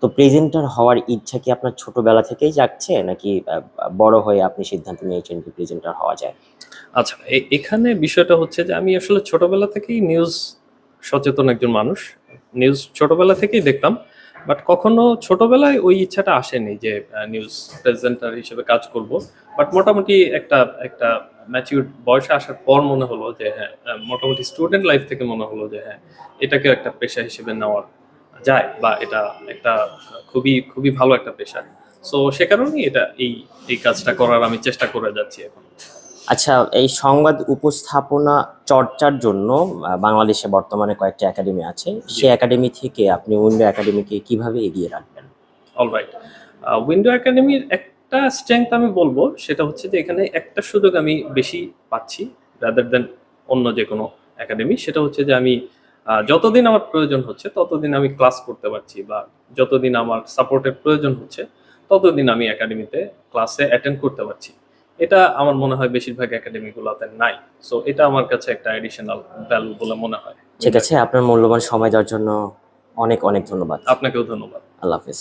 তো প্রেজেন্টার হওয়ার ইচ্ছা কি আপনার ছোটবেলা থেকেই জাগছে? নাকি বড় হয়ে আপনি সিদ্ধান্ত নিয়েছেন যে প্রেজেন্টার হওয়া যায়? আচ্ছা এখানে বিষয়টা হচ্ছে যে আমি আসলে ছোটবেলা থেকেই নিউজ সচেতন একজন মানুষ। নিউজ ছোটবেলা থেকেই দেখতাম। বাট কখনো ছোটবেলায় ওই ইচ্ছাটা আসেনি যে নিউজ প্রেজেন্টার হিসেবে কাজ করব। বাট মোটামুটি একটা একটা ম্যাচিউর বয়সে আসার পর মনে হলো যে হ্যাঁ মোটামুটি স্টুডেন্ট লাইফ থেকে মনে হলো যে হ্যাঁ এটাকে একটা পেশা হিসেবে নেওয়া যায় বা এটা একটা খুবই খুবই ভালো একটা পেশা। সো সে কারণেই এটা এই এই কাজটা করার আমি চেষ্টা করে যাচ্ছি এখন। আচ্ছা এই সংবাদ উপস্থাপনা চর্চার জন্য বাংলাদেশে বর্তমানে কয়েকটি একাডেমি আছে। সেই একাডেমি থেকে আপনি উইন্ডো একাডেমিকে কীভাবে এগিয়ে রাখবেন? অলরাইট উইন্ডো একাডেমির একটা স্ট্রেংথ আমি বলব সেটা হচ্ছে যে এখানে একটা সুযোগ আমি বেশি পাচ্ছি রাদার দেন অন্য যে কোনো একাডেমি। সেটা হচ্ছে যে আমি যতদিন আমার প্রয়োজন হচ্ছে ততদিন আমি ক্লাস করতে পারছি বা যতদিন আমার সাপোর্টের প্রয়োজন হচ্ছে ততদিন আমি একাডেমিতে ক্লাসে অ্যাটেন্ড করতে পারছি। এটা আমার মনে হয় বেশিরভাগ একাডেমিগুলোতে নাই। সো এটা আমার কাছে একটা অ্যাডিশনাল ভ্যালু বলে মনে হয়। ঠিক আছে আপনার মূল্যবান সময় দেওয়ার জন্য অনেক অনেক ধন্যবাদ। আপনাকেও ধন্যবাদ। আল্লাহ হাফিজ।